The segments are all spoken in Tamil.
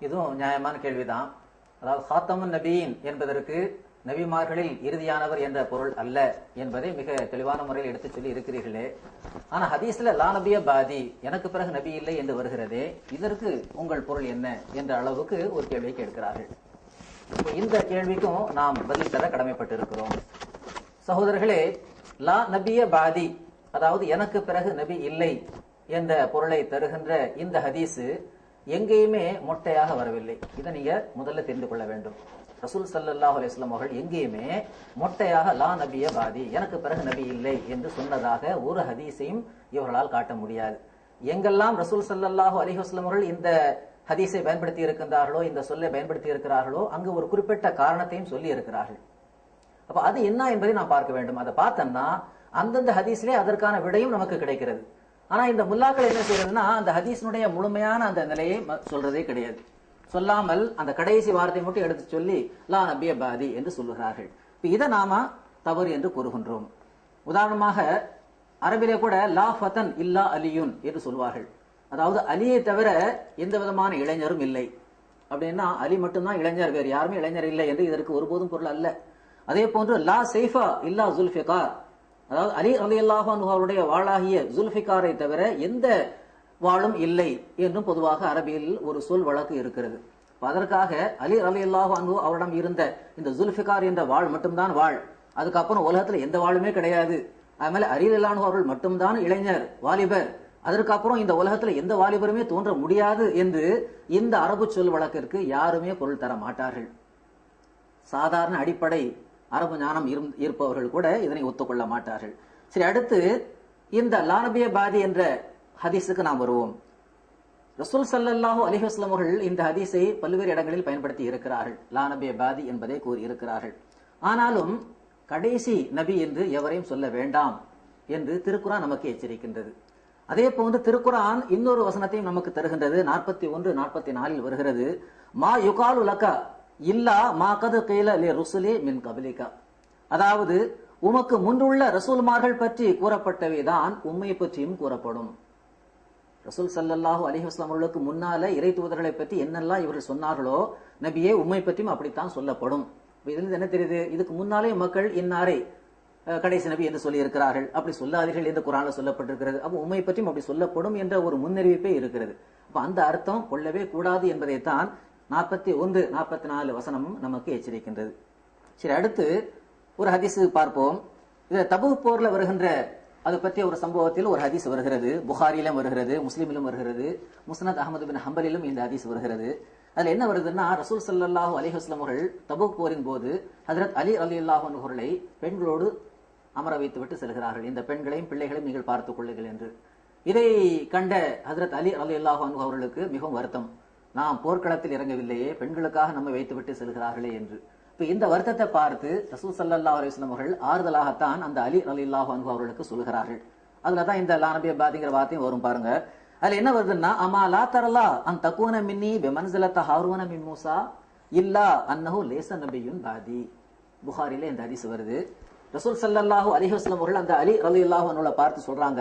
இதுவும் நியாயமான கேள்விதான். அதாவது ஹாத்தமுன் நபியின் என்பதற்கு நபிமார்களில் இறுதியானவர் என்ற பொருள் அல்ல என்பதை மிக தெளிவான முறையில் எடுத்துச் சொல்லி இருக்கிறீர்களே. ஆனா ஹதீஸ்ல லா நபிய பாதி எனக்கு பிறகு நபி இல்லை என்று வருகிறதே இதற்கு உங்கள் பொருள் என்ன என்ற அளவுக்கு ஒரு கேள்வியை கேட்கிறார்கள். இந்த கேள்விக்கும் நாம் பதில் தர கடமைப்பட்டிருக்கிறோம். சகோதரர்களே லா நபிய பாதி அதாவது எனக்கு பிறகு நபி இல்லை என்ற பொருளை தருகின்ற இந்த ஹதீஸ் எங்கேயுமே மொட்டையாக வரவில்லை. இதை நீங்க முதல்ல தெரிந்து கொள்ள வேண்டும். ரசூல் சல்லாஹ் அலிஸ்லாம் அவர்கள் எங்கேயுமே மொட்டையாக லா நபிய பாதி எனக்கு பிறகு நபி இல்லை என்று சொன்னதாக ஒரு ஹதீஸையும் இவர்களால் காட்ட முடியாது. எங்கெல்லாம் ரசூல் சல்லாஹூ அலைஹி அவர்கள் இந்த ஹதீஸை பயன்படுத்தி இருக்கின்றார்களோ இந்த சொல்லை பயன்படுத்தி இருக்கிறார்களோ அங்கு ஒரு குறிப்பிட்ட காரணத்தையும் சொல்லி இருக்கிறார்கள். அப்ப அது என்ன என்பதை நான் பார்க்க வேண்டும். அதை பார்த்தோம்னா அந்தந்த ஹதீஸ்லேயே அதற்கான விடையும் நமக்கு கிடைக்கிறது. ஆனால் இந்த முல்லாக்கள் என்ன செய்யறதுன்னா அந்த ஹதீஸினுடைய முழுமையான அந்த நிலையை ம- சொல்றதே கிடையாது. சொல்லாமல் அந்த கடைசி வார்த்தை மட்டும் எடுத்து சொல்லி லா நபிய பாதி என்று சொல்லுகிறார்கள். இப்போ இதை நாம தவறு என்று கூறுகின்றோம். உதாரணமாக அரபிலே கூட லா ஃபதன் இல்லா அலியுன் என்று சொல்வார்கள். அதாவது அலியை தவிர எந்த விதமான இளைஞரும் இல்லை. அப்படின்னா அலி மட்டும்தான் இளைஞர் வேறு யாருமே இளைஞர் இல்லை என்று இதற்கு ஒருபோதும் பொருள் அல்ல. அதே போன்று லா சைஃபா இல்லா ஜுல்ஃபிகார் அதாவது அலி அலி அவருடைய வாளாகிய ஜுல்ஃபிகாரை தவிர எந்த வாழும் இல்லை என்றும் பொதுவாக அரபியில் ஒரு சொல் வழக்கு இருக்கிறது. அதற்காக அலி அலி அல்லாஹு அவரிடம் இருந்த இந்த ஜுல்ஃபிகார் என்ற வாழ் மட்டும்தான் வாழ் அதுக்கப்புறம் உலகத்துல எந்த வாழுமே கிடையாது. அதுமாதிரி அலி அல்லாஹு அவர்கள் மட்டும்தான் இளைஞர் வாலிபர். அதற்கப்புறம் இந்த உலகத்துல எந்த வாலிபருமே தோன்ற முடியாது என்று இந்த அரபு சொல் வழக்கிற்கு யாருமே பொருள் தர மாட்டார்கள். சாதாரண அடிப்படை அரபு ஞானம் இரு இருப்பவர்கள் கூட இதனை ஒத்துக்கொள்ள மாட்டார்கள். சரி அடுத்து இந்த லானபிய பாதி என்ற ஹதீஸுக்கு நாம் வருவோம். ரசூல் ஸல்லல்லாஹு அலிஹஸ்லம் அவர்கள் இந்த ஹதீஸை பல்வேறு இடங்களில் பயன்படுத்தி இருக்கிறார்கள். லானபிய பாதி என்பதை கூறியிருக்கிறார்கள். ஆனாலும் கடைசி நபி என்று எவரையும் சொல்ல வேண்டாம் என்று திருக்குறான் நமக்கு எச்சரிக்கின்றது. அதே போன்று திருக்குறான் இன்னொரு வசனத்தையும் நமக்கு தருகின்றது. நாற்பத்தி ஒன்று நாற்பத்தி நாலில் வருகிறது. மா யுகாலு லக்க இல்லா மா கது கீல ருசுலே மின் கபிலிகா. அதாவது உமக்கு முன்றுள்ள ரசூல்மார்கள் பற்றி கூறப்பட்டவைதான் உண்மை பற்றியும் கூறப்படும். ரசூல் சல்லல்லாஹு அலிஹஸ்லாம் அவர்களுக்கு முன்னால இறை தூதர்களை பற்றி என்னெல்லாம் இவர்கள் சொன்னார்களோ நபியே உண்மை பற்றியும் அப்படித்தான் சொல்லப்படும். இதுல என்ன தெரியுது? இதுக்கு முன்னாலே மக்கள் இன்னாரை அஹ், கடைசி நபி என்று சொல்லி இருக்கிறார்கள் அப்படி சொல்லாதீர்கள் என்று குரான்ல சொல்லப்பட்டிருக்கிறது. அப்போ உம்மை பற்றியும் அப்படி சொல்லப்படும் என்ற ஒரு முன்னறிவிப்பே இருக்கிறது. அப்ப அந்த அர்த்தம் கொள்ளவே கூடாது என்பதைத்தான் நாற்பத்தி ஒன்று நாற்பத்தி நாலு வசனமும் நமக்கு எச்சரிக்கின்றது. சரி அடுத்து ஒரு ஹதீஸ் பார்ப்போம். இது தபு போர்ல வருகின்ற அது பற்றிய ஒரு சம்பவத்தில் ஒரு ஹதீஸ் வருகிறது. புகாரிலும் வருகிறது முஸ்லீமிலும் வருகிறது. முஸ்னத் அகமது பின் ஹம்பலிலும் இந்த ஹதீஸ் வருகிறது. அதில் என்ன வருதுன்னா ரசூல் சல்லாஹூ அலிஹஸ்லம் அவர்கள் தபுக் போரின் போது ஹசரத் அலி அலி அல்லாஹன் அவர்களை பெண்களோடு அமர வைத்து விட்டு செல்கிறார்கள். இந்த பெண்களையும் பிள்ளைகளையும் நீங்கள் பார்த்துக் கொள்ளுங்கள் என்று. இதை கண்ட ஹசரத் அலி அலி அல்லாஹன் அவர்களுக்கு மிகவும் வருத்தம். நாம் போர்க்களத்தில் இறங்கவில்லையே பெண்களுக்காக நம்மை வைத்துவிட்டு செல்கிறார்களே என்று. இப்ப இந்த வருத்தத்தை பார்த்து ரசூல் சல்லா அலுவலம் அவர்கள் ஆறுதலாகத்தான் அந்த அலி ரலியல்லாஹு அன்பு அவர்களுக்கு சொல்கிறார்கள் அதுல தான் இந்த லானபி பாதிங்கிற வார்த்தையும் வரும் பாருங்க. அதுல என்ன வருதுன்னா அமா லா தரலா அந் தக்குவன மின்னி பெமன்சலத்த ஹாருவன மின் மூசா இல்லா அன்னஹு லேச நபியும் பாதி. புகாரில இந்த ஹதீஸ் வருது. ரசூல் சல்லாஹூ அலிஹஸ்லம் அவர்கள் அந்த அலி ரலியல்லாஹு அன்ஹுவை பார்த்து சொல்றாங்க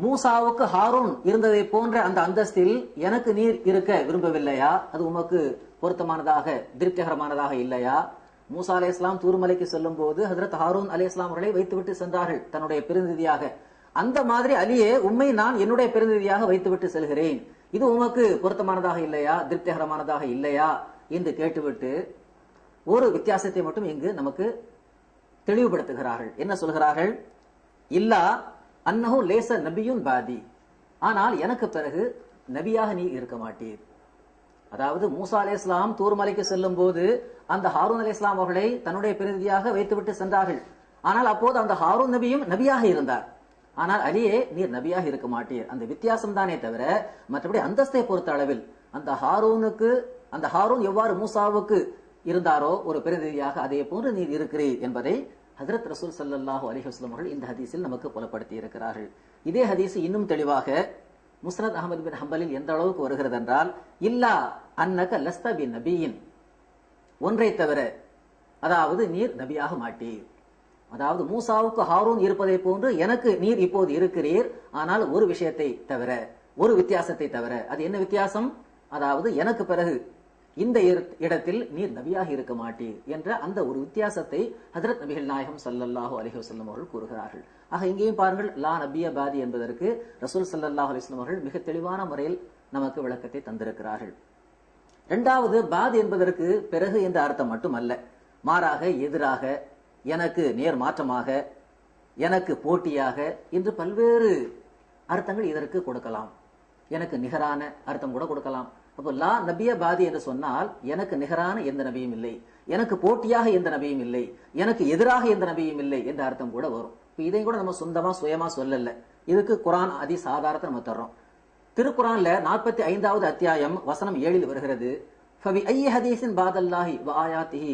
மூசாவுக்கு ஹாரூன் இருந்ததை போன்ற அந்த அந்தஸ்தில் எனக்கு நீர் இருக்க விரும்பவில்லையா? அது உமக்கு பொருத்தமானதாக திருப்திகரமானதாக இல்லையா? மூசா அலே இஸ்லாம் தூர்மலைக்கு செல்லும் போது ஹசரத் ஹாரூன் அலை இஸ்லாம் அவர்களை வைத்துவிட்டு சென்றார்கள் தன்னுடைய பிரதிநிதியாக அந்த மாதிரி அலியே உண்மை நான் என்னுடைய பிரதிநிதியாக வைத்துவிட்டு செல்கிறேன். இது உமக்கு பொருத்தமானதாக இல்லையா? திருப்திகரமானதாக இல்லையா? என்று கேட்டுவிட்டு ஒரு வித்தியாசத்தை மட்டும் இங்கு நமக்கு தெளிவுபடுத்துகிறார்கள். என்ன சொல்கிறார்கள்? இல்லா அன்னஹு லேச நபியும் பாதி. ஆனால் எனக்கு பிறகு நபியாக நீ இருக்க மாட்டீர். அதாவது மூசா அலே இஸ்லாம் தூர்மலைக்கு செல்லும் போது அந்த ஹாரூன் அலே இஸ்லாம் அவர்களை தன்னுடைய பிரதிநிதியாக வைத்துவிட்டு சென்றார்கள். ஆனால் அப்போது அந்த ஹாரூன் நபியும் நபியாக இருந்தார். ஆனால் அலியே நீர் நபியாக இருக்க மாட்டீர். அந்த வித்தியாசம் தானே தவிர மற்றபடி அந்தஸ்தை பொறுத்த அளவில் அந்த ஹாரூனுக்கு அந்த ஹாரூன் எவ்வாறு மூசாவுக்கு இருந்தாரோ ஒரு பிரதிநிதியாக அதே போன்று நீர் இருக்கிறீர் என்பதை ஹசரத் ரசூல் சல்லாஹூ அலைஹி அவர்கள் இந்த ஹதீஸில் நமக்கு புலப்படுத்தி இருக்கிறார்கள் இதே ஹதீஸ் இன்னும் தெளிவாக முஸ்னத் அகமது பின் ஹம்பலில் எந்த அளவுக்கு வருகிறது என்றால் இல்லா அன்னக லஸ்தா பின் நபியின் ஒன்றை தவிர அதாவது நீர் நபியாக மாட்டீர். அதாவது மூசாவுக்கு ஹாரூன் இருப்பதை போன்று எனக்கு நீர் இப்போது இருக்கிறீர் ஆனால் ஒரு விஷயத்தை தவிர ஒரு வித்தியாசத்தை தவிர அது என்ன வித்தியாசம்? அதாவது எனக்கு பிறகு இந்த இடத்தில் நீர் நபியாக இருக்க மாட்டீர் என்ற அந்த ஒரு வித்தியாசத்தை ஹதரத் நபிகள் நாயகம் சல்லல்லாஹு அலைஹி அவர்கள் கூறுகிறார்கள். ஆக இங்கேயும் பாருங்கள் லா நபிய பாதி என்பதற்கு ரசூல் ஸல்லல்லாஹு அலிஸ்லம் அவர்கள் மிக தெளிவான முறையில் நமக்கு விளக்கத்தை தந்திருக்கிறார்கள். இரண்டாவது பாத் என்பதற்கு பிறகு என்ற அர்த்தம் மட்டுமல்ல. மாறாக எதிராக எனக்கு நேர் மாற்றமாக எனக்கு போட்டியாக என்று பல்வேறு அர்த்தங்கள் இதற்கு கொடுக்கலாம். எனக்கு நிகரான அர்த்தம் கூட கொடுக்கலாம். அப்போ லா நபிய பாதி என்று சொன்னால் எனக்கு நிகரான எந்த நபியும் இல்லை. எனக்கு போட்டியாக எந்த நபியும் இல்லை. எனக்கு எதிராக எந்த நபியும் இல்லை என்ற அர்த்தம் கூட வரும். இப்போ இதையும் கூட நம்ம சொந்தமா சுயமா சொல்லல. இதுக்கு குரான் அதி சாதாரணத்தை நம்ம தர்றோம். திருக்குறான்ல நாற்பத்தி ஐந்தாவது அத்தியாயம் வசனம் ஏழில் வருகிறது. ஃபவி ஐய ஹதீஸின் பாதல்லாஹி வ ஆயாத்திஹி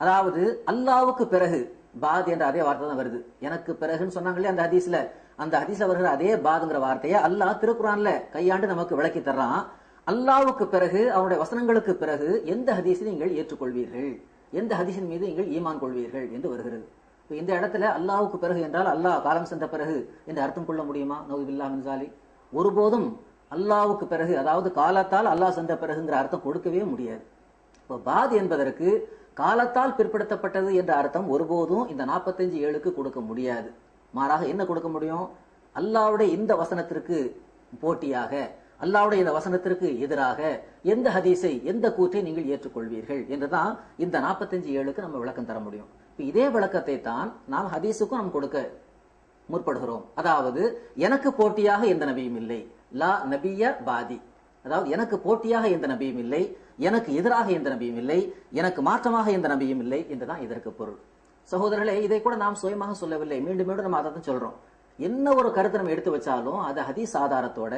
அதாவது அல்லாவுக்கு பிறகு பாத் என்ற அதே வார்த்தை தான் வருது. எனக்கு பிறகுன்னு சொன்னாங்களே அந்த ஹதீஸ்ல. அந்த ஹதீஸ்ல வருகிற அதே பாதுங்கிற வார்த்தையை அல்லாஹ் திருக்குறான்ல கையாண்டு நமக்கு விளக்கி தர்றான். அல்லாவுக்கு பிறகு அவருடைய வசனங்களுக்கு பிறகு எந்த ஹதீஸை நீங்கள் ஏற்றுக்கொள்வீர்கள்? எந்த ஹதீஸின் மீது நீங்கள் ஈமான் கொள்வீர்கள் என்று வருகிறது. இப்போ இந்த இடத்துல அல்லாவுக்கு பிறகு என்றால் அல்லாஹ் காலம் சென்ற பிறகு என்று அர்த்தம் கொள்ள முடியுமா? நவுபில்லா மின்சாலி ஒருபோதும் அல்லாவுக்கு பிறகு அதாவது காலத்தால் அல்லாஹ் சென்ற பிறகுங்கிற அர்த்தம் கொடுக்கவே முடியாது. இப்போ பாத் என்பதற்கு காலத்தால் பிற்படுத்தப்பட்டது என்ற அர்த்தம் ஒருபோதும் இந்த நாற்பத்தஞ்சு ஏழுக்கு கொடுக்க முடியாது. மாறாக என்ன கொடுக்க முடியும்? அல்லாவுடைய இந்த வசனத்திற்கு போட்டியாக அல்லாவுடைய இந்த வசனத்திற்கு எதிராக எந்த ஹதீஸை எந்த கூற்றை நீங்கள் ஏற்றுக்கொள்வீர்கள் என்றுதான் இந்த நாற்பத்தஞ்சு ஏழுக்கு நம்ம விளக்கம் தர முடியும். இப்போ இதே விளக்கத்தை தான் நாம் ஹதீஸுக்கும் நாம் கொடுக்க முற்படுகிறோம். அதாவது எனக்கு போட்டியாக எந்த நபியும் இல்லை. லா நபிய பாதி. அதாவது எனக்கு போட்டியாக எந்த நபியும் இல்லை. எனக்கு எதிராக எந்த நபியும் இல்லை. எனக்கு மாற்றமாக எந்த நபியும் இல்லை என்றுதான் இதற்கு பொருள். சகோதரர்களே இதை கூட நாம் சுயமாக சொல்லவில்லை. மீண்டும் மீண்டும் நம்ம அதை தான் சொல்றோம். என்ன ஒரு கருத்தை நம்ம எடுத்து வச்சாலும் அது ஹதீஸ் ஆதாரத்தோட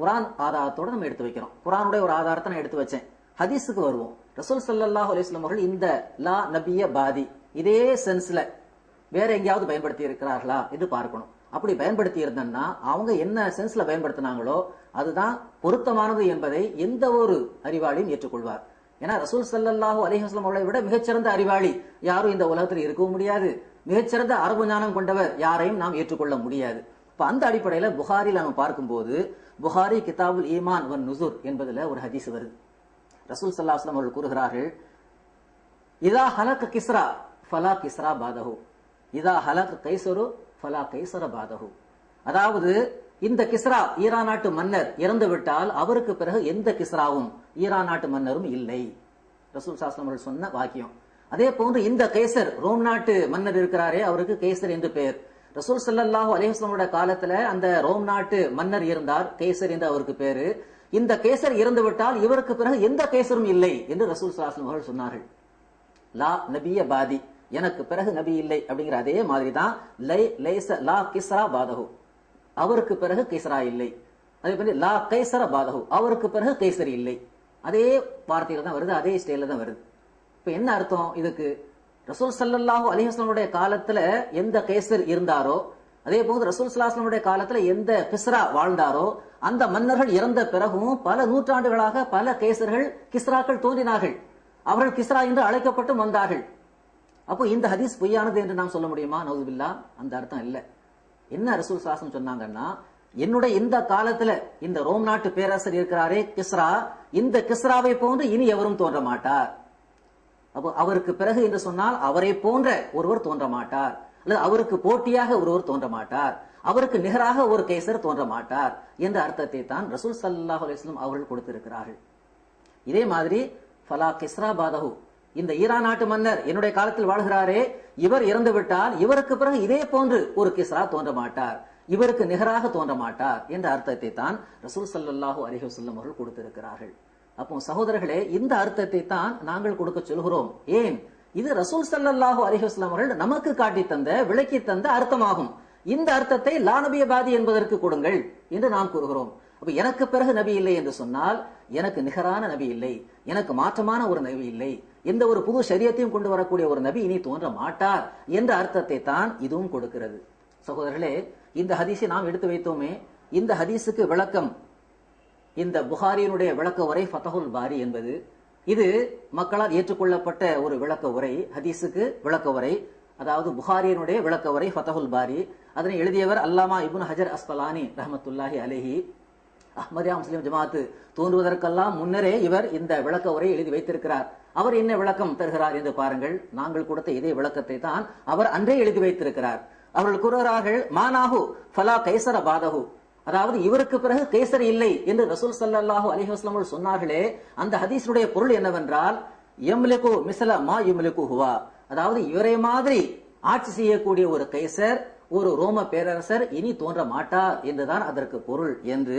குரான் ஆதாரத்தோட நம்ம எடுத்து வைக்கிறோம். குரானுடைய ஒரு ஆதாரத்தை நான் எடுத்து வச்சேன். ஹதீஸுக்கு வருவோம். ரசூல் ஸல்லல்லாஹு அலிஸ்லாம் அவர்கள் இந்த லா நபிய பாதி இதே சென்ஸ்ல வேற எங்கேயாவது பயன்படுத்தி இருக்கிறார்களா என்று பார்க்கணும். அப்படி பயன்படுத்தி இருந்தேன்னா அவங்க என்ன சென்ஸ்ல பயன்படுத்தினாங்களோ அதுதான் பொருத்தமானது என்பதை எந்த ஒரு அறிவாளியும் ஏற்றுக்கொள்வார். ஏன்னா ரசூல் சல்லாஹூ அலைஹி அவர்களை விட மிகச்சிறந்த அறிவாளி யாரும் இந்த உலகத்தில் இருக்கவும் முடியாது. மிகச்சிறந்த அரபு ஞானம் கொண்டவர் யாரையும் நாம் ஏற்றுக்கொள்ள முடியாது. இப்போ அந்த அடிப்படையில புகாரில் நம்ம பார்க்கும்போது புகாரி கிதாபுல் ஈமான் வன் நுசுர் என்பதுல ஒரு ஹதீஸ் வருது. ரசூல் ஸல்லல்லாஹு அலைஹி அவர்கள் கூறுகிறார்கள் இதா ஹலக் கிஸ்ரா ஃபலா கிஸ்ரா பாதஹு. இதா ஹலக் கைசரு ஃபலா கைசர பாதஹு. அதாவது இந்த கிஸ்ரா ஈரான் நாட்டு மன்னர் இறந்து விட்டால் அவருக்கு பிறகு எந்த கிஸ்ராவும் ஈரான் நாட்டு மன்னரும் இல்லை. ரசூல் சாஸ்திரம் அவர்கள் சொன்ன வாக்கியம். அதே போன்று இந்த கைசர் ரோம் நாட்டு மன்னர் இருக்கிறாரே அவருக்கு கைசர் என்று பெயர். ரசூல் சல்லாஹூ அலிஹஸ்லமோட காலத்துல அந்த ரோம் நாட்டு மன்னர் இருந்தார் கேசர் என்று அவருக்கு பேரு. இந்த கேசர் இறந்து விட்டால் இவருக்கு பிறகு எந்த கேசரும் இல்லை என்று ரசூல் ஸல்லல்லாஹு அவர்கள் சொன்னார்கள். லா நபிய பாதி எனக்கு பிறகு நபி இல்லை அப்படிங்கிற அதே மாதிரி தான் லை லைச லா கிஸ்ரா பாதகு அவருக்கு பிறகு கிஸ்ரா இல்லை. அதே மாதிரி லா கைசர பாதகு அவருக்கு பிறகு கைசர் இல்லை. அதே வார்த்தையில தான் வருது அதே ஸ்டைல தான் வருது. இப்ப என்ன அர்த்தம் இதுக்கு? ரசூல் ஸல்லல்லாஹு அலைஹி காலத்துல எந்த கேசர் இருந்தாரோ அதே போது ரசூல் ஸல்லல்லாஹு காலத்துல எந்த கிஸ்ரா வாழ்ந்தாரோ அந்த மன்னர்கள் இறந்த பிறகும் பல நூற்றாண்டுகளாக பல கேசர்கள் கிஸ்ராக்கள் தோன்றினார்கள். அவர்கள் கிஸ்ரா என்று அழைக்கப்பட்டு வந்தார்கள். அப்போ இந்த ஹதீஸ் பொய்யானது என்று நாம் சொல்ல முடியுமா? நவுதுபில்லா அந்த அர்த்தம் இல்லை. என்ன ரசூல் சாசம் சொன்னாங்கன்னா என்னுடைய இந்த காலத்துல இந்த ரோம் நாட்டு பேரரசர் இருக்கிறாரே கிஸ்ரா இந்த கிஸ்ராவை போன்று இனி எவரும் தோன்ற மாட்டார். அப்போ அவருக்கு பிறகு என்று சொன்னால் அவரை போன்ற ஒருவர் தோன்ற மாட்டார். அல்லது அவருக்கு போட்டியாக ஒருவர் தோன்ற மாட்டார். அவருக்கு நிகராக ஒரு கேசர் தோன்ற மாட்டார் என்ற அர்த்தத்தை தான் ரசூல் சல்லாஹ் அலிஸ்லாம் அவர்கள் கொடுத்திருக்கிறார்கள். இதே மாதிரி ஃபலா கிஸ்ரா பாதஹு இந்த ஈரான் நாட்டு மன்னர் என்னுடைய காலத்தில் வாழ்கிறாரே இவர் இறந்து விட்டால் இவருக்கு பிறகு இதே போன்று ஒரு கிஸ்ரா தோன்ற மாட்டார். இவருக்கு நிகராக தோன்ற மாட்டார் என்ற அர்த்தத்தை தான் ரசூல் சல்லாஹூ அலிஹசல்லம் அவர்கள் கொடுத்திருக்கிறார்கள். அப்போ சகோதரர்களே இந்த அர்த்தத்தை தான் நாங்கள் கொடுக்க சொல்கிறோம். ஏன்? இது ரசூல் சல்லாஹூ அலிஹஸ்லாம் அவர்கள் நமக்கு காட்டி தந்த விளக்கி தந்த அர்த்தமாகும். இந்த அர்த்தத்தை லா பாதி என்பதற்கு கொடுங்கள் என்று நாம் கூறுகிறோம். அப்ப எனக்கு பிறகு நபி இல்லை என்று சொன்னால் எனக்கு நிகரான நபி இல்லை எனக்கு மாற்றமான ஒரு நபி இல்லை எந்த ஒரு புது சரியத்தையும் கொண்டு வரக்கூடிய ஒரு நபி இனி தோன்ற மாட்டார் என்ற அர்த்தத்தை தான் இதுவும் கொடுக்கிறது. சகோதரர்களே இந்த ஹதீஸை நாம் எடுத்து வைத்தோமே இந்த ஹதீஸுக்கு விளக்கம் இந்த புகாரியினுடைய விளக்க உரை ஃபதஹுல் பாரி என்பது. இது மக்களால் ஏற்றுக்கொள்ளப்பட்ட ஒரு விளக்க உரை ஹதீஸுக்கு விளக்க உரை அதாவது புகாரியனுடைய விளக்க உரை ஃபதஹுல் பாரி. அதனை எழுதியவர் அல்லாமா இபுன் ஹஜர் அஸ்தலானி ரஹமத்துல்லாஹி அலஹி. அஹ்மதியா முஸ்லிம் ஜமாத்து தோன்றுவதற்கெல்லாம் முன்னரே இவர் இந்த விளக்க உரை எழுதி வைத்திருக்கிறார். அவர் என்ன விளக்கம் தருகிறார் என்று பாருங்கள். நாங்கள் கொடுத்த இதே விளக்கத்தை தான் அவர் அன்றே எழுதி வைத்திருக்கிறார். அவர்கள் கூறுகிறார்கள் மானாகு ஃபலா கைசர பாதகு அதாவது இவருக்கு பிறகு கைசர் இல்லை என்று ரசூல் சல்லாஹு அலிஹஸ்லாம் சொன்னார்களே அந்த ஹதீஸுடைய பொருள் என்னவென்றால் எம்லிகு மிசல மா யும்லிகு ஹுவா. அதாவது இவரை மாதிரி ஆட்சி செய்யக்கூடிய ஒரு கைசர் ஒரு ரோம பேரரசர் இனி தோன்ற மாட்டார் என்றுதான் அதற்கு பொருள் என்று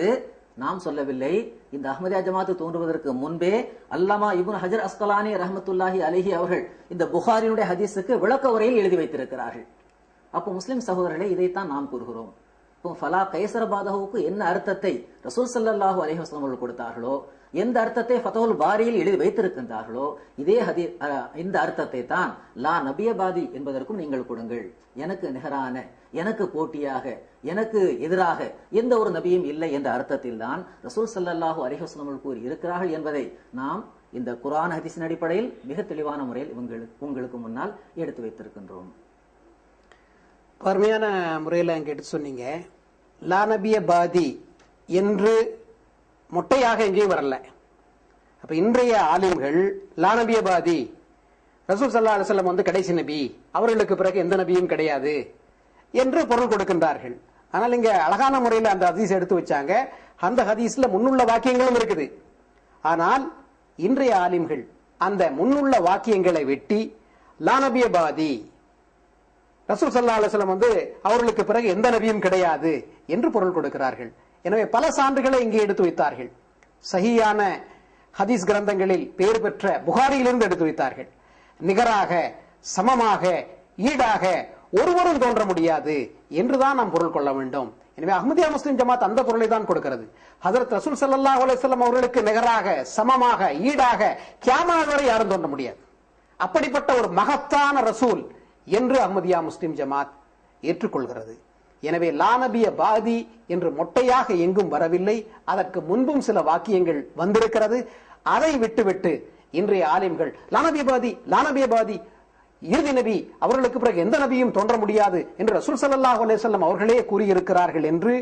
நாம் சொல்லவில்லை. இந்த அஹ்மதியா ஜமாத்து தோன்றுவதற்கு முன்பே அல்லாமா இபுன் ஹஜர் அஸ்கலானி ரஹமத்துல்லாஹி அலிஹி அவர்கள் இந்த புகாரினுடைய ஹதீஸுக்கு விளக்க உரையில் எழுதி வைத்திருக்கிறார்கள். அப்போ முஸ்லிம் சகோதரர்களே இதைத்தான் நாம் கூறுகிறோம். இப்போ ஃபலா கைசர என்ன அர்த்தத்தை ரசூல் ஸல்லல்லாஹு அலைஹி அவர்கள் கொடுத்தார்களோ எந்த அர்த்தத்தை ஃபதவுல் பாரியில் எழுதி வைத்திருக்கின்றார்களோ இதே ஹதி இந்த அர்த்தத்தை தான் லா நபியபாதி என்பதற்கும் நீங்கள் கொடுங்கள். எனக்கு நிகரான எனக்கு போட்டியாக எனக்கு எதிராக எந்த ஒரு நபியும் இல்லை என்ற அர்த்தத்தில் தான் ரசூல் சல்லாஹூ அலைஹி அவர்கள் கூறி இருக்கிறார்கள் என்பதை நாம் இந்த குரான் ஹதீஸின் அடிப்படையில் மிக தெளிவான முறையில் உங்களுக்கு உங்களுக்கு முன்னால் எடுத்து வைத்திருக்கின்றோம். அருமையான முறையில் அங்கே எடுத்து சொன்னீங்க லானபிய பாதி என்று மொட்டையாக எங்கேயும் வரல. அப்போ இன்றைய ஆலிம்கள் லானபிய பாதி. ரசூல் சல்லா அலுவலம் வந்து கடைசி நபி. அவர்களுக்கு பிறகு எந்த நபியும் கிடையாது என்று பொருள் கொடுக்கின்றார்கள். ஆனால் இங்கே அழகான முறையில் அந்த ஹதீஸ் எடுத்து வச்சாங்க. அந்த ஹதீஸில் முன்னுள்ள வாக்கியங்களும் இருக்குது. ஆனால் இன்றைய ஆலிம்கள் அந்த முன்னுள்ள வாக்கியங்களை வெட்டி லானபிய பாதி ரசூல் சல்லா அலுவலம் வந்து அவர்களுக்கு பிறகு எந்த நபியும் கிடையாது என்று பொருள் கொடுக்கிறார்கள். எனவே பல சான்றுகளை இங்கே எடுத்து வைத்தார்கள். சஹியான ஹதீஸ் கிரந்தங்களில் பெயர் பெற்ற புகாரியிலிருந்து எடுத்து வைத்தார்கள். நிகராக சமமாக ஈடாக ஒருவரும் தோன்ற முடியாது என்றுதான் நாம் பொருள் கொள்ள வேண்டும். எனவே அஹமதியா முஸ்லிம் ஜமாத் அந்த பொருளை தான் கொடுக்கிறது. ஹசரத் ரசூல் சல்லா அலுவலம் அவர்களுக்கு நிகராக சமமாக ஈடாக கியாமத் வரை யாரும் தோன்ற முடியாது. அப்படிப்பட்ட ஒரு மகத்தான ரசூல் என்று அஹ்மதியா முஸ்லிம் ஜமாத் ஏற்றுக்கொள்கிறது. எனவே லானபிய பாதி என்று மொட்டையாக எங்கும் வரவில்லை. அதற்கு முன்பும் சில வாக்கியங்கள் வந்திருக்கிறது. அதை விட்டுவிட்டு இன்றைய ஆலிம்கள் லானபிய பாதி லானபிய பாதி இறுதி நபி அவர்களுக்கு பிறகு எந்த நபியும் தோன்ற முடியாது என்று ரசூல் சல்லாஹ் அலேசல்லம் அவர்களே கூறியிருக்கிறார்கள் என்று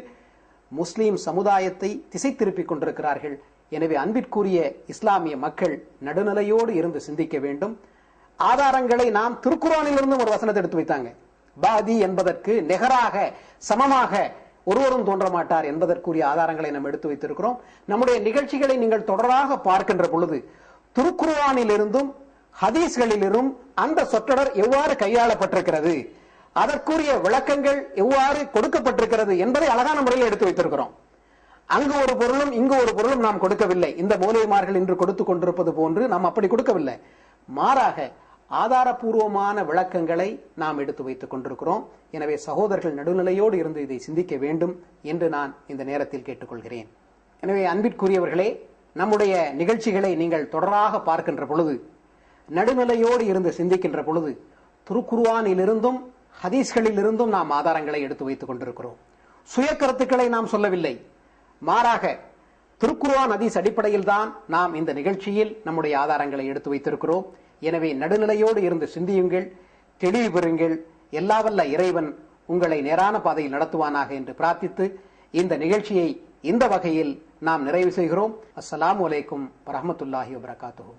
முஸ்லீம் சமுதாயத்தை திசை திருப்பிக் கொண்டிருக்கிறார்கள். எனவே அன்பிற்குரிய இஸ்லாமிய மக்கள் நடுநிலையோடு இருந்து சிந்திக்க வேண்டும். ஆதாரங்களை நாம் திருக்குறானிலிருந்து ஒரு வசனத்தை எடுத்து வைத்தாங்க. பாதி என்பதற்கு நிகராக சமமாக ஒருவரும் தோன்ற மாட்டார் என்பதற்குரிய ஆதாரங்களை நாம் எடுத்து வைத்திருக்கிறோம். நம்முடைய நிகழ்ச்சிகளை நீங்கள் தொடராக பார்க்கின்ற பொழுது திருக்குருவானிலிருந்தும் ஹதீஸ்களிலிருந்தும் அந்த சொற்றொடர் எவ்வாறு கையாளப்பட்டிருக்கிறது அதற்குரிய விளக்கங்கள் எவ்வாறு கொடுக்கப்பட்டிருக்கிறது என்பதை அழகான முறையில் எடுத்து வைத்திருக்கிறோம். அங்கு ஒரு பொருளும் இங்கு ஒரு பொருளும் நாம் கொடுக்கவில்லை. இந்த மூலிகைமார்கள் இன்று கொடுத்துக் கொண்டிருப்பது போன்று நாம் அப்படி கொடுக்கவில்லை. மாறாக ஆதாரபூர்வமான விளக்கங்களை நாம் எடுத்து வைத்துக் கொண்டிருக்கிறோம். எனவே சகோதரர்கள் நடுநிலையோடு இருந்து இதை சிந்திக்க வேண்டும் என்று நான் இந்த நேரத்தில் கேட்டுக்கொள்கிறேன். எனவே அன்பிற்குரியவர்களே நம்முடைய நிகழ்ச்சிகளை நீங்கள் தொடராக பார்க்கின்ற பொழுது நடுநிலையோடு இருந்து சிந்திக்கின்ற பொழுது திருக்குருவானிலிருந்தும் ஹதீஸ்களிலிருந்தும் நாம் ஆதாரங்களை எடுத்து வைத்துக் கொண்டிருக்கிறோம். சுய கருத்துக்களை நாம் சொல்லவில்லை. மாறாக திருக்குருவான் ஹதீஸ் அடிப்படையில் தான் நாம் இந்த நிகழ்ச்சியில் நம்முடைய ஆதாரங்களை எடுத்து வைத்திருக்கிறோம். எனவே நடுநிலையோடு இருந்து சிந்தியுங்கள் தெளிவு பெறுங்கள். எல்லாவல்ல இறைவன் உங்களை நேரான பாதையில் நடத்துவானாக என்று பிரார்த்தித்து இந்த நிகழ்ச்சியை இந்த வகையில் நாம் நிறைவு செய்கிறோம். அஸ்லாம் வலைக்கும் வரமத்துல்லாஹி வபரகாத்துஹு.